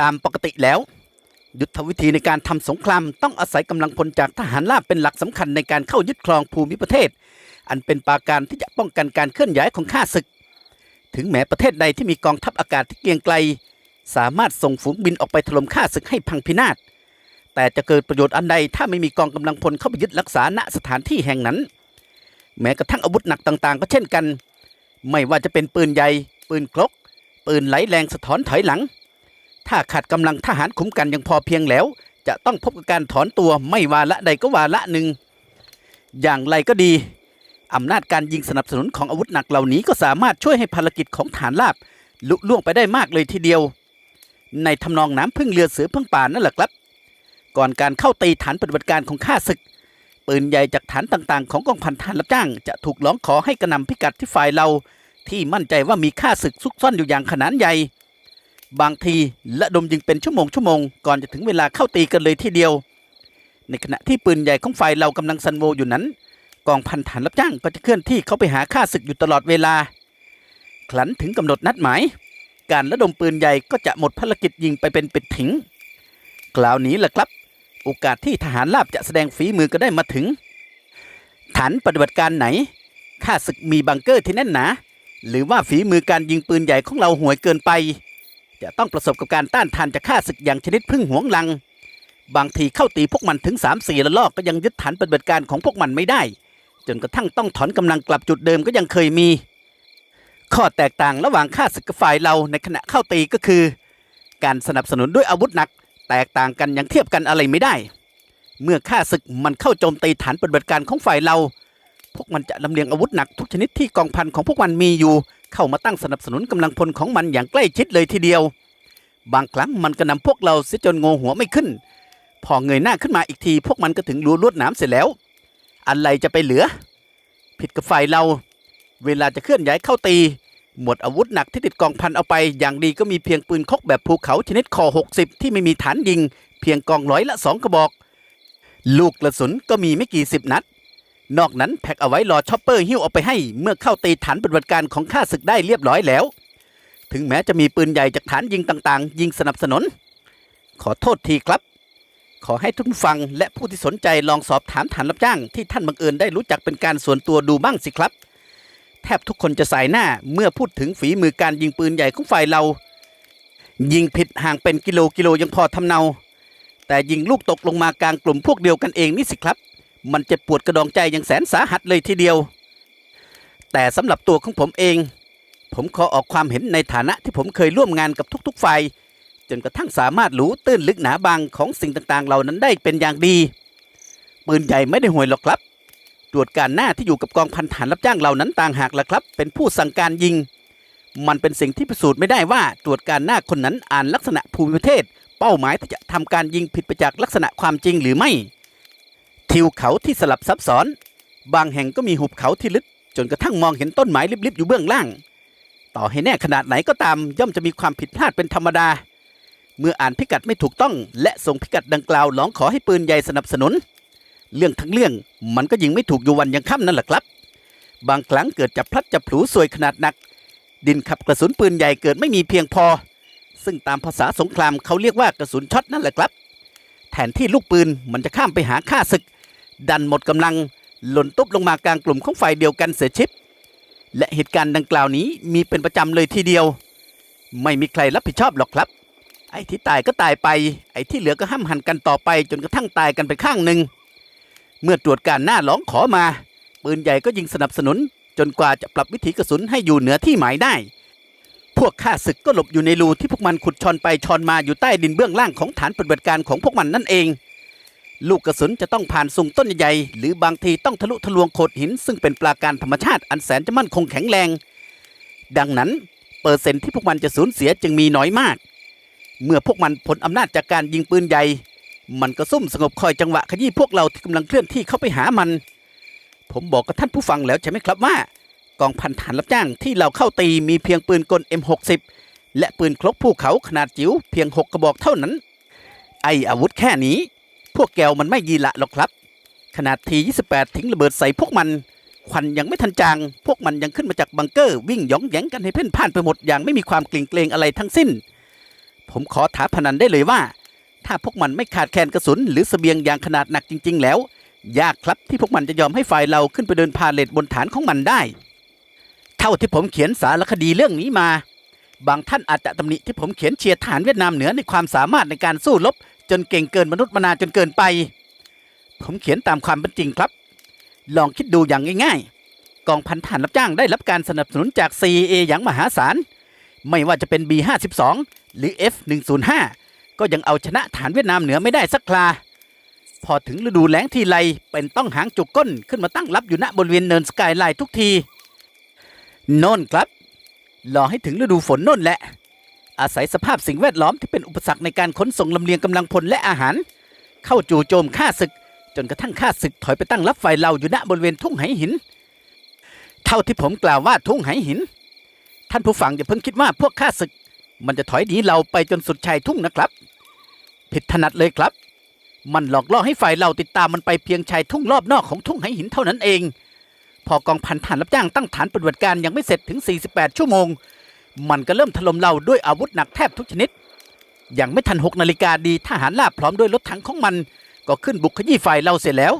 ตามปกติแล้ว ยุทธวิธีในการทำสงครามต้องอาศัยกำลังพลจากทหารราบเป็นหลักสำคัญในการเข้ายึดครองภูมิประเทศ อันเป็นปราการที่จะป้องกันการเคลื่อนย้ายของข้าศึก ถึงแม้ประเทศใดที่มีกองทัพอากาศที่เกรียงไกล สามารถส่งฝูงบินออกไปถล่มข้าศึกให้พังพินาศแต่จะเกิดประโยชน์อันใดถ้าไม่มีกองกำลังพลเข้าไปยึดรักษาณสถานที่แห่งนั้น แม้กระทั่งอาวุธหนักต่างๆ ก็เช่นกัน ไม่ว่าจะเป็นปืนใหญ่ ปืนครก ปืนไหลแรงสะท้อนถอยหลัง ถ้าขาดกำลังทหารคุ้มกันยังพอเพียงแล้ว จะต้องพบกับการถอนตัวไม่วาระใดก็วาระหนึ่ง อย่างไรก็ดีอำนาจการยิงสนับสนุนของอาวุธหนักเหล่านี้ก็สามารถช่วยให้ภารกิจของฐานราบลุล่วงไปได้มากเลยทีเดียว ในทำนองน้ำพึ่งเรือเสือพึ่งป่านั่นแหละครับ ก่อนการเข้าตีฐานปฏิบัติการของข้าศึก ปืนใหญ่จากฐานต่างๆ ของกองพันทหารรับจ้าง จะถูกร้องขอให้กระนำพิกัดที่ฝ่ายเรา ที่มั่นใจว่ามีข้าศึกซุกซ่อนอยู่อย่างขนาดใหญ่ บางทีละดมยิงเป็นชั่วโมงชั่วโมงก่อนจะถึงเวลาเข้าตีกันเลยทีเดียว ในขณะที่ปืนใหญ่ของฝ่ายเรากำลังซันโวอยู่นั้น กองพันฐานรับจ้างก็จะเคลื่อนที่เข้าไปหาข้าศึกอยู่ตลอดเวลาคลันถึงกำหนดนัดหมาย การระดมปืนใหญ่ก็จะหมดภารกิจยิงไปเป็นปิดถิงกล่าวนี้แหละครับ โอกาสที่ทหารราบจะแสดงฝีมือก็ได้มาถึง ฐานปฏิบัติการไหนข้าศึกมีบังเกอร์ที่แน่นหนา หรือว่าฝีมือการยิงปืนใหญ่ของเราห่วยเกินไป จะต้องประสบกับการต้านทานจากข้าศึกอย่างชนิดพึ่งหวงลัง บางทีเข้าตีพวกมันถึง3ามสี่ระลอกก็ยังยึดฐานปฏิบัติการของพวกมันไม่ได้ จนกระทั่งต้องถอนกำลังกลับจุดเดิมก็ยังเคยมี ข้อแตกต่างระหว่างข้าศึกกับฝ่ายเราในขณะเข้าตีก็คือ การสนับสนุนด้วยอาวุธหนัก แตกต่างกันอย่างเทียบกันอะไรไม่ได้ เมื่อข้าศึกมันเข้าโจมตีฐานปฏิบัติการของฝ่ายเรา พวกมันจะลำเลียงอาวุธหนักทุกชนิดที่กองพันของพวกมันมีอยู่ เข้ามาตั้งสนับสนุนกำลังพลของมันอย่างใกล้ชิดเลยทีเดียว บางครั้งมันก็นำพวกเราเสียจนงงหัวไม่ขึ้น พอเงยหน้าขึ้นมาอีกที พวกมันก็ถึงรัวลวดหน้ำเสร็จแล้ว อะไรจะไปเหลือ ผิดกับฝ่ายเรา เวลาจะเคลื่อนย้ายเข้าตี หมดอาวุธหนักที่ติดกองพันเอาไป อย่างดีก็มีเพียงปืนคกแบบภูเขาชนิดคอ60 ที่ไม่มีฐานยิง เพียงกองร้อยละสองกระบอก ลูกกระสุนก็มีไม่กี่สิบนัด นอกนั้นแพ็กเอาไว้รอชอปเปอร์หิ้วเอาไปให้เมื่อเข้าตีฐานปฏิบัติการของข้าศึกได้เรียบร้อยแล้ว ถึงแม้จะมีปืนใหญ่จากฐานยิงต่างๆ ยิงสนับสนุน ขอโทษทีครับ ขอให้ทุกฟังและผู้ที่สนใจลองสอบถามฐานรับจ้างที่ท่านบังเอิญได้รู้จักเป็นการส่วนตัวดูบ้างสิครับ แทบทุกคนจะสายหน้าเมื่อพูดถึงฝีมือการยิงปืนใหญ่ของฝ่ายเรา ยิงผิดห่างเป็นกิโลกิโลยังพอทำเนา แต่ยิงลูกตกลงมากลางกลุ่มพวกเดียวกันเองนี่สิครับ มันเจ็บปวดกระดองใจอย่างแสนสาหัสเลยทีเดียว แต่สำหรับตัวของผมเอง ผมขอออกความเห็นในฐานะที่ผมเคยร่วมงานกับทุกๆฝ่ายจนกระทั่งสามารถรู้ตื้นลึกหนาบางของสิ่งต่างๆ เหล่านั้นได้เป็นอย่างดี ปืนใหญ่ไม่ได้ห่วยหรอกครับ ตรวจการหน้าที่อยู่กับกองพันฐานรับจ้างเหล่านั้นต่างหากล่ะครับ เป็นผู้สั่งการยิง มันเป็นสิ่งที่พิสูจน์ไม่ได้ว่าตรวจการหน้าคนนั้นอ่านลักษณะภูมิประเทศ เป้าหมายที่จะทำการยิงผิดไปจากลักษณะความจริงหรือไม่ ทิวเขาที่สลับซับซ้อน บางแห่งก็มีหุบเขาที่ลึก จนกระทั่งมองเห็นต้นไม้ลิบๆอยู่เบื้องล่าง ต่อให้แน่ขนาดไหนก็ตามย่อมจะมีความผิดพลาดเป็นธรรมดา เมื่ออ่านพิกัดไม่ถูกต้อง และส่งพิกัดดังกล่าวร้องขอให้ปืนใหญ่สนับสนุน เรื่องทั้งเรื่องมันก็ยิงไม่ถูกอยู่วันยังค่ำนั่นแหละครับ บางครั้งเกิดจับพลัดจับผลูสวยขนาดหนัก ดินขับกระสุนปืนใหญ่เกิดไม่มีเพียงพอ ซึ่งตามภาษาสงครามเขาเรียกว่ากระสุนช็อตนั่นแหละครับแทนที่ลูกปืนมันจะข้ามไปหาข้าศึก ดันหมดกำลังหล่นตุ๊บลงมากลางกลุ่มของฝ่ายเดียวกันเสียชิบและเหตุการณ์ดังกล่าวนี้มีเป็นประจำเลยทีเดียว ไม่มีใครรับผิดชอบหรอกครับ ไอ้ที่ตายก็ตายไป ไอ้ที่เหลือก็ห้ามหันกันต่อไป จนกระทั่งตายกันไปข้างหนึ่งเมื่อตรวจการหน้าร้องขอมา ปืนใหญ่ก็ยิงสนับสนุน จนกว่าจะปรับวิถีกระสุนให้อยู่เหนือที่หมายได้ พวกข้าศึกก็หลบอยู่ในรูที่พวกมันขุดชอนไปชอนมาอยู่ใต้ดินเบื้องล่างของฐานปฏิบัติการของพวกมันนั่นเอง ลูกกระสุนจะต้องผ่านซุงต้นใหญ่หรือบางทีต้องทะลุทะลวงโขดหิน ซึ่งเป็นปราการธรรมชาติอันแสนจะมั่นคงแข็งแรง ดังนั้นเปอร์เซ็นต์ที่พวกมันจะสูญเสียจึงมีน้อยมาก เมื่อพวกมันผลอำนาจจากการยิงปืนใหญ่ มันก็ซุ่มสงบคอยจังหวะขยี้พวกเราที่กำลังเคลื่อนที่เข้าไปหามัน ผมบอกกับท่านผู้ฟังแล้วใช่ไหมครับว่า กองพันฐานรับจ้างที่เราเข้าตีมีเพียงปืนกล M60 และปืนครกภูเขาขนาดจิ๋วเพียง 6 กระบอกเท่านั้น ไออาวุธแค่นี้ พวกแกวมันไม่ยีละหรอกครับ ขนาดที 28 ทิ้งระเบิดใส่พวกมัน ควันยังไม่ทันจาง พวกมันยังขึ้นมาจากบังเกอร์ วิ่งหยองแยงกันให้เพ่นพ่านไปหมดอย่างไม่มีความเกลิ่งเกรงอะไรทั้งสิ้น ผมขอท้าพนันได้เลยว่า ถ้าพวกมันไม่ขาดแคลนกระสุน หรือเสบียงอย่างขนาดหนักจริง ๆ แล้ว ยากครับที่พวกมันจะยอมให้ฝ่ายเราขึ้นไปเดินพาเลทบนฐานของมันได้ เท่าที่ผมเขียนสารคดีเรื่องนี้มาบางท่านอาจจะตำหนิที่ผมเขียนเชียร์ทหารเวียดนามเหนือในความสามารถในการสู้รบ จนเก่งเกินมนุษย์มนาจนเกินไป ผมเขียนตามความเป็นจริงครับ ลองคิดดูอย่างง่ายๆ กองพันทหารรับจ้างได้รับการสนับสนุนจาก CA อย่างมหาศาล ไม่ว่าจะเป็น B52 หรือ F105 ก็ยังเอาชนะฐานเวียดนามเหนือไม่ได้สักครา พอถึงฤดูแล้งทีไรเป็นต้องหางจุกก้นขึ้นมาตั้งรับอยู่ณบริเวณเนินสกายไลน์ทุกทีโน่นครับ รอให้ถึงฤดูฝนโน่นแหละ อาศัยสภาพสิ่งแวดล้อมที่เป็นอุปสรรคในการขนส่งลำเลียงกำลังพลและอาหาร เข้าจู่โจมฆ่าศึก จนกระทั่งฆ่าศึกถอยไปตั้งรับไฟเราอยู่ณบริเวณทุ่งไหหิน เท่าที่ผมกล่าวว่าทุ่งไหหิน ท่านผู้ฟังอย่าเพิ่งคิดว่าพวกฆ่าศึก มันจะถอยหนีเราไปจนสุดชายทุ่งนะครับ ผิดถนัดเลยครับ มันหลอกล่อให้ฝ่ายเราติดตามมันไปเพียงชายทุ่งรอบนอกของทุ่งไหหินเท่านั้นเอง พอกองพันฐานรับจ้างตั้งฐานปฏิบัติการยังไม่เสร็จถึง 48 ชั่วโมง มันก็เริ่มถล่มเราด้วยอาวุธหนักแทบทุกชนิดยังไม่ทัน6นาฬิกาดีทหารลาบพร้อมด้วยรถถังของมัน ก็ขึ้นบุกขยี้ฝ่ายเราเสร็จแล้ว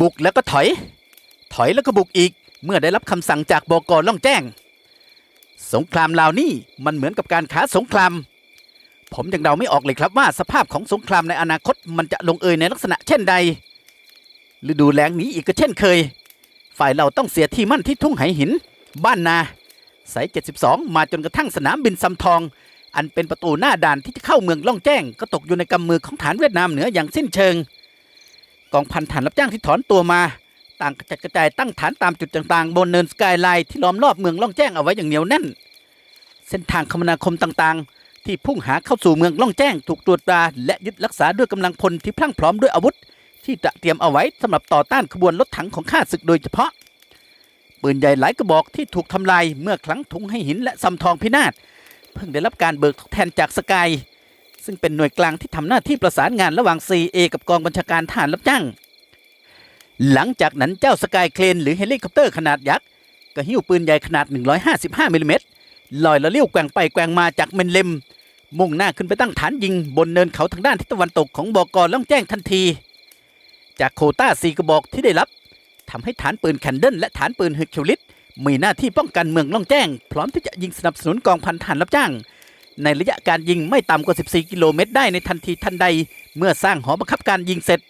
บุกแล้วก็ถอย ถอยแล้วก็บุกอีกเมื่อได้รับคำสั่งจากบกล่องแจ้ง สงครามลาวนี่มันเหมือนกับการค้าสงคราม ผมยังเดาไม่ออกเลยครับว่าสภาพของสงครามในอนาคตมันจะลงเอยในลักษณะเช่นใดฤดูแล้งนี้อีกก็เช่นเคย ฝ่ายเราต้องเสียที่มั่นที่ทุ่งไหหิน บ้านนา สาย 72 มาจนกระทั่งสนามบินซำทอง อันเป็นประตูหน้าด่านที่จะเข้าเมืองล่องแจ้ง ก็ตกอยู่ในกำมือของฐานเวียดนามเหนืออย่างสิ้นเชิง กองพันฐานรับจ้างที่ถอนตัวมา ต่างกระจัดกระจายตั้งฐานตามจุดต่างๆ บนเนินสกายไลน์ที่ล้อมรอบเมืองล่องแจ้งเอาไว้อย่างเหนียวแน่น เส้นทางคมนาคมต่างๆ ที่พุ่งหาเข้าสู่เมืองล่องแจ้งถูกตรวจตราและยึดรักษาด้วยกำลังพลที่พรั่งพร้อมด้วยอาวุธ ที่จะเตรียมเอาไว้สำหรับต่อต้านขบวนรถถังของข้าศึกโดยเฉพาะ ปืนใหญ่หลายกระบอกที่ถูกทำลายเมื่อครั้งทุงให้หินและซำทองพินาศเพิ่งได้รับการเบิกทดแทนจากสกายซึ่งเป็นหน่วยกลางที่ทำหน้าที่ประสานงานระหว่าง CA กับกองบัญชาการทหารรับจ้าง หลังจากนั้นเจ้าสกายเครนหรือเฮลิคอปเตอร์ขนาดยักษ์ก็หิ้วปืนใหญ่ขนาด 155มิลลิเมตรลอยละเลี้ยวแกว่งไปแกว่งมาจากเมนเลม มุ่งหน้าขึ้นไปตั้งฐานยิงบนเนินเขาทางด้านทิศตะวันตกของบกล่องแจ้งทันที จากโคต้าสีกระบอกที่ได้รับ ทำให้ฐานปืนแคนเดนและฐานปืนเฮอร์คิวลิสมีหน้าที่ป้องกันเมืองล่องแจ้ง พร้อมที่จะยิงสนับสนุนกองพันทหารรับจ้าง ในระยะการยิงไม่ต่ำกว่า 14 กิโลเมตรได้ในทันทีทันใด เมื่อสร้างหอบังคับการยิงเสร็จ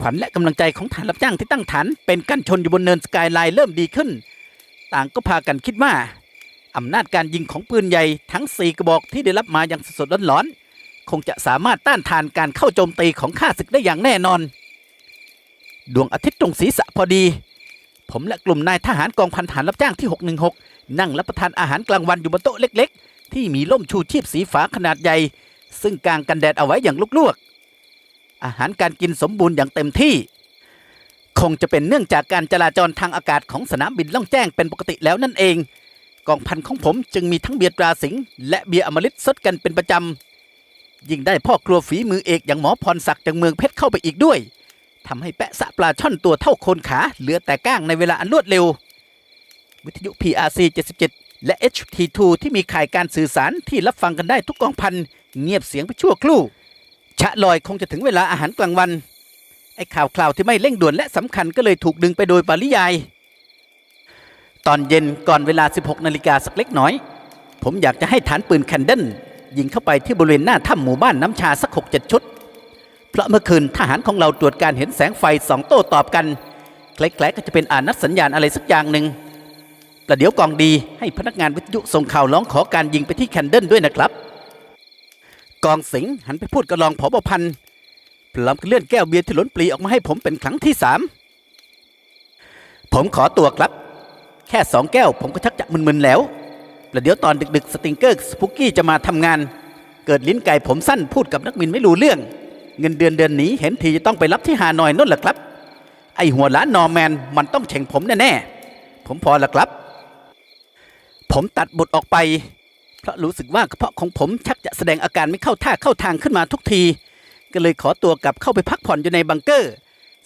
ขวัญและกำลังใจของฐานรับจ้างที่ตั้งฐานเป็นกั้นชนอยู่บนเนินสกายไลน์เริ่มดีขึ้น ต่างก็พากันคิดว่าอำนาจการยิงของปืนใหญ่ทั้ง 4 กระบอกที่ได้รับมาอย่างสดๆร้อนๆคงจะสามารถต้านทานการเข้าโจมตีของข้าศึกได้อย่างแน่นอน ดวงอาทิตย์ตรงศีรษะพอดี ผมและกลุ่มนายทหารกองพันฐานรับจ้างที่ 616 นั่งรับประทานอาหารกลางวันอยู่บนโต๊ะเล็ก ๆ ที่มีล่มชูชีพสีฟ้าขนาดใหญ่ ซึ่งกางกันแดดเอาไว้อย่างลวกๆ อาหารการกินสมบูรณ์อย่างเต็มที่ คงจะเป็นเนื่องจากการจราจรทางอากาศของสนามบินล่องแจ้งเป็นปกติแล้วนั่นเอง กองพันของผมจึงมีทั้งเบียร์ตราสิงห์และเบียร์อมฤตสดกันเป็นประจำยิ่งได้พ่อครัวฝีมือเอกอย่างหมอพรศักดิ์จากเมืองเพชรเข้าไปอีกด้วย ทำให้แปะสะปลาช่อนตัวเท่าโคนขาเหลือแต่ก้างในเวลาอันรวดเร็ว วิทยุ PRC 77 และ HT2 ที่มีข่ายการสื่อสารที่รับฟังกันได้ทุกกองพัน เงียบเสียงไปชั่วครู่ ชะลอยคงจะถึงเวลาอาหารกลางวัน ไอ้ข่าวคราวที่ไม่เร่งด่วนและสำคัญก็เลยถูกดึงไปโดยปริยาย ตอนเย็นก่อนเวลา 16นาฬิกาสักเล็กน้อย ผมอยากจะให้ฐานปืนแคนเดนยิงเข้าไปที่บริเวณหน้าถ้ำหมู่บ้านน้ำชาสัก6-7ชุด เพราะเมื่อคืนทหารของเราตรวจการเห็นแสงไฟสองโต้ตอบกันคล้ายๆก็จะเป็นอ่านนัดสัญญาณอะไรสักอย่างหนึ่งประเดี๋ยวกองดีให้พนักงานวิทยุส่งข่าวร้องขอการยิงไปที่แคนเดนด้วยนะครับ กองสิงห์หันไปพูดกับรองผบพันพร้อมเลื่อนแก้วเบียร์ที่ล้นปลีออกมาให้ผมเป็นครั้งที่สามผมขอตัวครับ แค่สองแก้วผมก็ชักจะมึนๆแล้วประเดี๋ยวตอนดึกๆ สติงเกอร์สปุกกี้จะมาทำงาน เกิดลิ้นไก่ผมสั้นพูดกับนักบินไม่รู้เรื่อง เงินเดือนเดือนนี้เห็นทีจะต้องไปรับที่ฮานอยนั่นแหละครับ ไอหัวล้านนอร์แมนมันต้องเฉ่งผมแน่ๆผมพอละครับ ผมตัดบทออกไป เพราะรู้สึกว่ากระเพาะของผมชักจะแสดงอาการไม่เข้าท่าเข้าทางขึ้นมาทุกที ก็เลยขอตัวกลับเข้าไปพักผ่อนอยู่ในบังเกอร์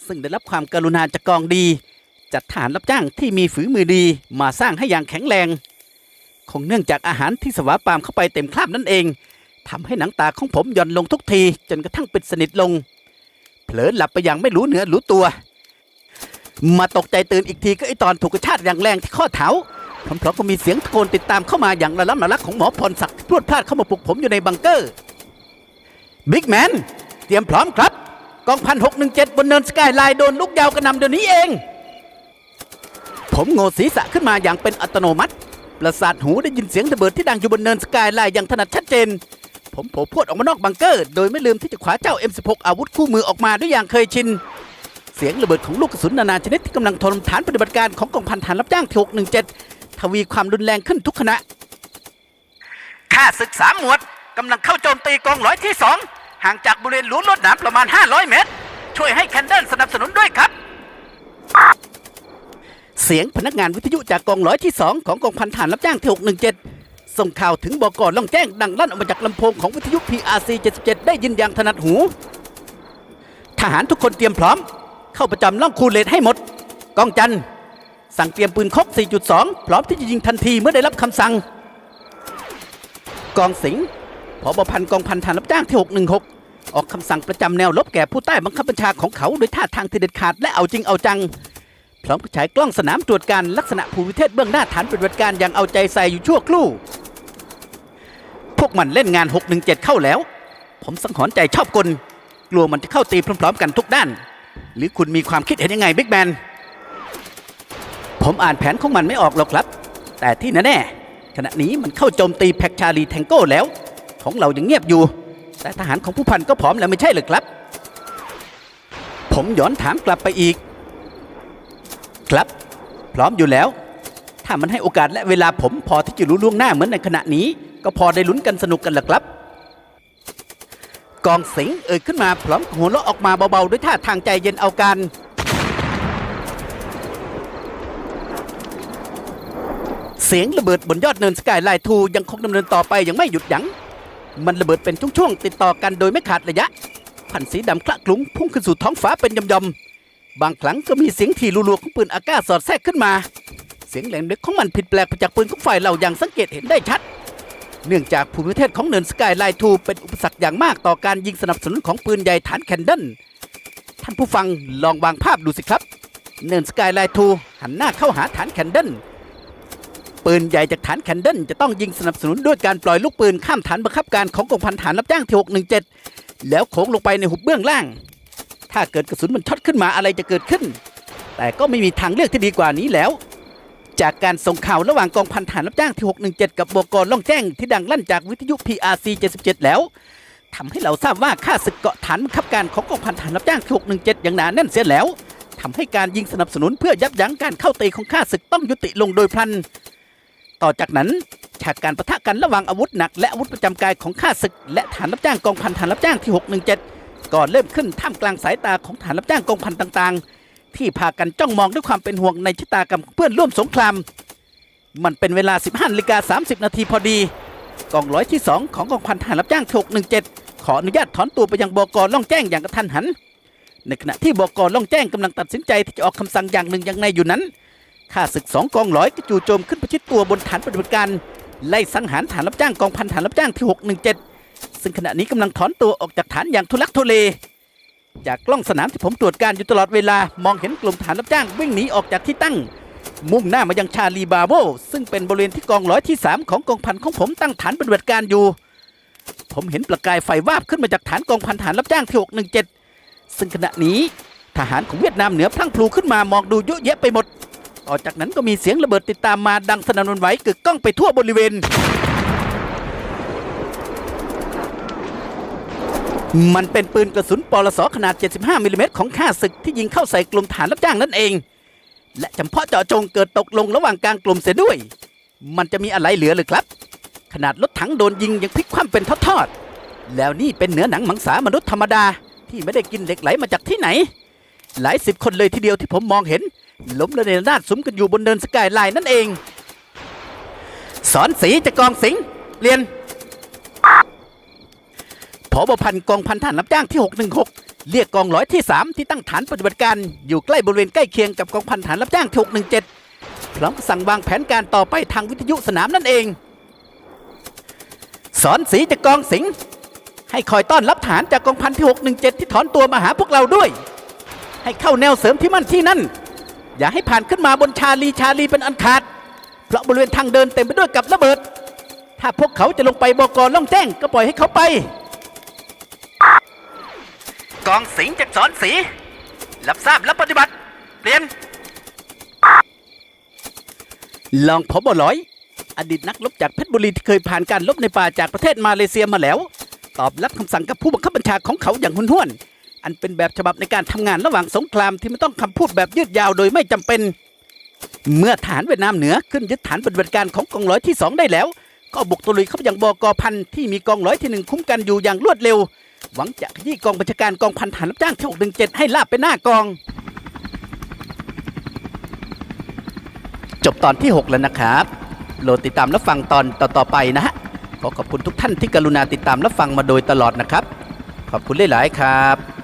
ซึ่งได้รับความกรุณาจากกองดี จัดฐานรับจ้างที่มีฝีมือดีมาสร้างให้อย่างแข็งแรง คงเนื่องจากอาหารที่สวาปามเข้าไปเต็มคราบนั่นเอง ทำให้หนังตาของผมหย่อนลงทุกทีจนกระทั่งปิดสนิทลง เผลอหลับไปอย่างไม่รู้เนื้อรู้ตัว มาตกใจตื่นอีกทีก็ไอตอนถูกกระชากอย่างแรงที่ข้อเท้าพร้อมๆก็มีเสียงตะโกนติดตามเข้ามาอย่างระล้ำระลักของหมอพรศักดิ์พรวดพลาดเข้ามาปลุกผมอยู่ในบังเกอร์บิ๊กแมนเตรียมพร้อมครับ กองพันหกหนึ่งเจ็ดบนเนินสกายไลน์โดนลูกยาวกระหนำเดี๋ยวนี้เอง ผมโง่ศีรษะขึ้นมาอย่างเป็นอัตโนมัติ ประสาทหูได้ยินเสียงระเบิดที่ดังอยู่บนเนินสกายไลน์อย่างถนัดชัดเจน ผมโผล่พรวดออกมานอกบังเกอร์ โดยไม่ลืมที่จะขวาเจ้า M16 อาวุธคู่มือออกมาด้วยอย่างเคยชิน เสียงระเบิดของลูกกระสุนนานาชนิดที่กำลังถล่มฐานปฏิบัติการของกองพันฐานรับจ้างที่617 ทวีความรุนแรงขึ้นทุกขณะข้าศึกสามหมวดกำลังเข้าโจมตีกองร้อยที่สองห่างจากบริเวณหลุมลวดหนามประมาณ 500 เมตร ช่วยให้แคนเดิลสนับสนุนด้วยครับ เสียงพนักงานวิทยุจากกองร้อยที่2ของกองพันฐานรับจ้างที่617 ส่งข่าวถึงบกล่องแจ้งดังลั่นออกมาจากลำโพงของวิทยุ PRC 77 ได้ยินอย่างถนัดหู ทหารทุกคนเตรียมพร้อม เข้าประจำล่องคูเลตให้หมด กองจันสั่งเตรียมปืนคก 4.2 พร้อมที่จะยิงทันทีเมื่อได้รับคำสั่ง กองสิงห์ผบพันกองพันฐานรับจ้างที่ 616 ออกคำสั่งประจำแนวรบแก่ผู้ใต้บังคับบัญชาของเขาโดยท่าทางที่เด็ดขาดและเอาจริงเอาจัง พร้อมกับฉายกล้องสนามตรวจการลักษณะภูมิเทศเบื้องหน้าฐานปฏิบัติการอย่างเอาใจใส่อยู่ชั่วครู่ พวกมันเล่นงาน 617 เข้าแล้ว ผมสังหรณ์ใจชอบกล กลัวมันจะเข้าตีพร้อม ๆ กันทุกด้าน หรือคุณมีความคิดเห็นยังไงบิ๊กแมน ผมอ่านแผนของมันไม่ออกหรอกครับ แต่ที่แน่ๆขณะนี้มันเข้าโจมตีแพ็กชาลีแทงโก้แล้ว ของเรายังเงียบอยู่ แต่ทหารของผู้พันก็พร้อมแล้วไม่ใช่หรือครับ ผมย้อนถามกลับไปอีก ครับ พร้อมอยู่แล้ว ถ้ามันให้โอกาสและเวลาผมพอที่จะรู้ล่วงหน้าเหมือนในขณะนี้ ก็พอได้ลุ้นกันสนุกกันแหละครับ กองสิงเอ่ยขึ้นมาพร้อมหัวเราะออกมาเบาๆด้วยท่าทางใจเย็นเอาการเสียงระเบิดบนยอดเนินสกายไลน์ทูยังคงดำเนินต่อไปอย่างไม่หยุดยัง้ง มันระเบิดเป็นช่วงๆติดต่อกันโดยไม่ขาดระยะพันสีดำคละคลุ้งพุ่งขึ้นสู่ท้องฟ้าเป็นยำๆ บางครั้งก็มีเสียงที่รัวๆของปืนอากาศสอดแทรกขึ้นมา เสียงแหลมเล็กของมันผิดแปลกไปจากปืนของฝ่ายเราอย่างสังเกตเห็นได้ชัด เนื่องจากภูมิประเทศของเนินสกายไลน์ทูเป็นอุปสรรคอย่างมากต่อการยิงสนับสนุนของปืนใหญ่ฐานแคนเดนท่านผู้ฟังลองวางภาพดูสิครับ เนินสกายไลน์ทูหันหน้าเข้าหาฐานแคนเดนปืนใหญ่จากฐานแคนเดนจะต้องยิงสนับสนุนด้วยการปล่อยลูกปืนข้ามฐานบังคับการของกองพันฐานรับจ้างที่617 แล้วโค้งลงไปในหุบเบื้องล่าง ถ้าเกิดกระสุนมันช็อตขึ้นมาอะไรจะเกิดขึ้น แต่ก็ไม่มีทางเลือกที่ดีกว่านี้แล้ว จากการส่งข่าวระหว่างกองพันฐานรับจ้างที่ 617 กับบกล่องแจ้งที่ดังลั่นจากวิทยุ PRC 77 แล้วทำให้เราทราบว่าค่าศึกเกาะฐานบังคับการของกองพันฐานรับจ้างที่ 617 อย่างหนาแน่นเสียแล้วทำให้การยิงสนับสนุนเพื่อยับยั้งการเข้าตีของข้าศึกต้องยุติลงโดยพลัน ต่อจากนั้นฉากการประทะกันระหว่างอาวุธหนักและอาวุธประจำกายของข้าศึก และฐานรับจ้างกองพันฐานรับจ้างที่ 617 ก่อนเริ่มขึ้นท่ามกลางสายตาของฐานรับจ้างกองพันต่างๆ ที่พากันจ้องมองด้วยความเป็นห่วงในชะตากรรมเพื่อนร่วมสงคราม มันเป็นเวลา 15นาฬิกา30 นาทีพอดี กองร้อยที่ 2 ของกองพันทหารรับจ้างที่617 ขออนุญาตถอนตัวไปยังบกล่องแจ้งอย่างกระทันหัน ในขณะที่บกล่องแจ้งกำลังตัดสินใจที่จะออกคำสั่งอย่างหนึ่งอย่างในอยู่นั้นข้าศึกสองกองร้อยก็จู่โจมขึ้นประชิดตัวบนฐานปฏิบัติการไล่สังหารฐานรับจ้างกองพันฐานรับจ้างที่617 ซึ่งขณะนี้กำลังถอนตัวออกจากฐานอย่างทุลักทุเลจากกล้องสนามที่ผมตรวจการอยู่ตลอดเวลามองเห็นกลุ่มฐานรับจ้างวิ่งหนีออกจากที่ตั้ง มุ่งหน้ามายังชาลีบาโวซึ่งเป็นบริเวณที่กองร้อยที่ 3 ของกองพันของผมตั้งฐานปฏิบัติการอยู่ ผมเห็นประกายไฟวาบขึ้นมาจากฐานกองพันฐานรับจ้างที่617 ซึ่งขณะนี้ทหารของเวียดนามเหนือพลังพลูขึ้นมามองดูเยอะแยะไปหมด ต่อจากนั้นก็มีเสียงระเบิดติดตามมาดังสนั่นวันไหวกึกก้องไปทั่วบริเวณ มันเป็นปืนกระสุนปลสขนาด 75มิลลิเมตรของข้าศึกที่ยิงเข้าใส่กลุ่มฐานรับจ้างนั่นเอง และจำเพาะเจาะจงเกิดตกลงระหว่างกลางกลุ่มเสียด้วย มันจะมีอะไรเหลือหรือครับ ขนาดรถถังโดนยิงยังพลิกคว่ำเป็นทอดๆแล้วนี่เป็นเนื้อหนังมังสามนุษย์ธรรมดา ที่ไม่ได้กินเหล็กไหลมาจากที่ไหน หลายสิบคนเลยทีเดียวที่ผมมองเห็น ล้มระเนระนาดสุมกันอยู่บนเนินสกายไลน์นั่นเอง สอนสีจะกองสิงเรียน ผบพันกองพันฐานรับจ้างที่ 616 เรียกกองร้อยที่ 3 ที่ตั้งฐานปฏิบัติการ อยู่ใกล้บริเวณใกล้เคียงกับกองพันฐานรับจ้างที่617 พร้อมสั่งวางแผนการต่อไปทางวิทยุสนามนั่นเอง สอนสีจากกองสิงห์ให้คอยต้อนรับฐานจากกองพันที่617 ที่ถอนตัวมาหาพวกเราด้วย ให้เข้าแนวเสริมที่มั่นที่นั่น อย่าให้ผ่านขึ้นมาบนชาลีชาลีเป็นอันขาด เพราะบริเวณทางเดินเต็มไปด้วยกับระเบิด ถ้าพวกเขาจะลงไปบกล่องแจ้งก็ปล่อยให้เขาไป กองสิงจากสอนสี รับทราบและปฏิบัติเปลี่ยนลองพบร้อย อดีตนักรบจากเพชรบุรีที่เคยผ่านการรบในป่าจากประเทศมาเลเซียมาแล้ว ตอบรับคำสั่งกับผู้บังคับบัญชาของเขาอย่างหุ่นห้วน อันเป็นแบบฉบับในการทำงานระหว่างสงครามที่ไม่ต้องคำพูดแบบยืดยาวโดยไม่จำเป็น เมื่อฐานเวียดนามเหนือขึ้นยึดฐานปฏิบัติการของกองร้อยที่2ได้แล้ว ก็บุกตะลุยเข้าไปยังบกพันที่มีกองร้อยที่หนึ่งคุ้มกันอยู่อย่างรวดเร็ว หวังจะขยี้กองบัญชาการกองพันฐานรับจ้างที่617 ให้ลาบไปหน้ากอง จบตอนที่ 6 แล้วนะครับโปรดติดตามรับฟังตอนต่อๆไปนะฮะขอขอบคุณทุกท่านที่กรุณาติดตามรับฟังมาโดยตลอดนะครับ ขอบคุณหลายๆครับ